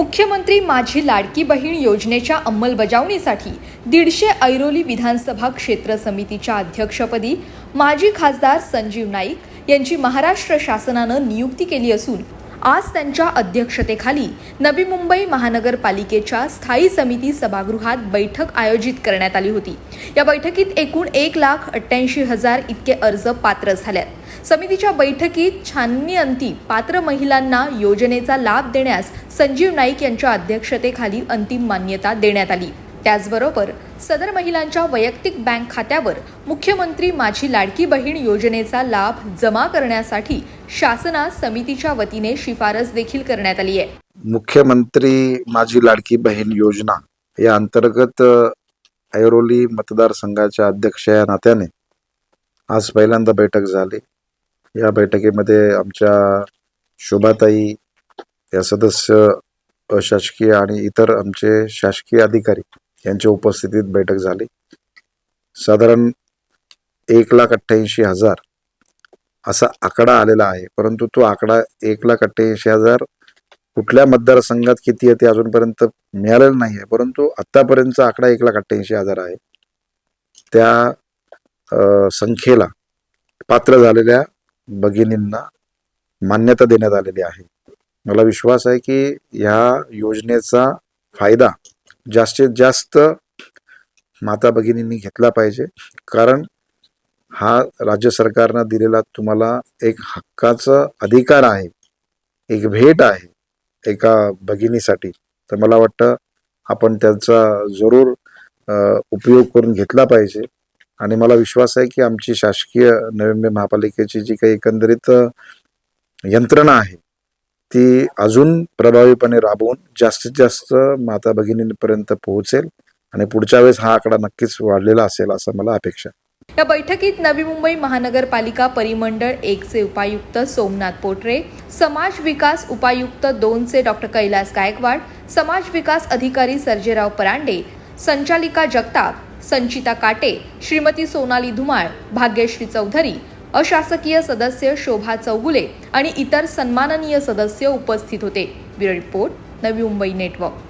मुख्यमंत्री माझी लाडकी बहीण योजनेच्या अंमलबजावणीसाठी दीडशे ऐरोली विधानसभा क्षेत्र समितीच्या अध्यक्षपदी माजी खासदार संजीव नाईक यांची महाराष्ट्र शासनानं नियुक्ती केली असून आज त्यांच्या अध्यक्षतेखाली नवी मुंबई महानगरपालिकेच्या स्थायी समिती सभागृहात बैठक आयोजित करण्यात आली होती. या बैठकीत एकूण एक लाख अठ्ठ्याऐंशी हजार इतके अर्ज पात्र झाल्यात समितीच्या बैठकीत छाननी अंती पात्र महिलांना योजनेचा लाभ देण्यास संजीव नाईक यांच्या अध्यक्षतेखाली अंतिम मान्यता देण्यात आली. त्याचबरोबर सदर महिलांच्या वैयक्तिक बँक खात्यावर मुख्यमंत्री माझी लाडकी बहीण योजनेचा लाभ जमा करण्यासाठी शासनास समितीच्या वतीने शिफारस देखील करण्यात आली आहे. मुख्यमंत्री माझी लाडकी बहीण योजना या अंतर्गत ऐरोली मतदारसंघाच्या अध्यक्ष या नात्याने आज पहिल्यांदा बैठक झाली. या बैठकीमध्ये आमच्या शोभाताई या सदस्य अशासकीय आणि इतर आमचे शासकीय अधिकारी यांच्या उपस्थितीत बैठक झाली. साधारण एक लाख अठ्ठ्याऐंशी हजार असा आकडा आलेला आहे. परंतु तो आकडा एक लाख अठ्ठ्याऐंशी हजार कुठल्या मतदारसंघात किती आहे ते अजूनपर्यंत मिळालेलं नाही आहे. परंतु आतापर्यंतचा आकडा एक लाख अठ्ठ्याऐंशी हजार आहे. त्या संख्येला पात्र झालेल्या भगिनींना मान्यता देण्यात आलेली आहे. मला विश्वास आहे की ह्या योजनेचा फायदा जास्तीत जास्त माता भगिनींनी घेतला पाहिजे. कारण हा राज्य सरकारनं दिलेला तुम्हाला एक हक्काचा अधिकार आहे. एक भेट आहे एका भगिनीसाठी. तर मला वाटतं आपण त्याचा जरूर उपयोग करून घेतला पाहिजे. आणि मला विश्वास आहे की आमची शासकीय नवी मुंबई महापालिकेची जी काही एकंदरीत यंत्रणा आहे ती अजून प्रभावीपणे राबवून जास्तीत जास्त माता भगिनींपर्यंत पोहोचेल आणि पुढच्या वेळेस हा आकडा नक्कीच वाढलेला असेल असं मला अपेक्षा या बैठकीत नवी मुंबई महानगरपालिका परिमंडळ एकचे उपायुक्त सोमनाथ पोटरे समाज विकास उपायुक्त दोनचे डॉक्टर कैलास गायकवाड समाज विकास अधिकारी सर्जेराव परांडे संचालिका जगताप संचिता काटे श्रीमती सोनाली धुमाळ भाग्यश्री चौधरी अशासकीय सदस्य शोभा चौगुले आणि इतर सन्माननीय सदस्य उपस्थित होते. Bureau report Navi Mumbai network.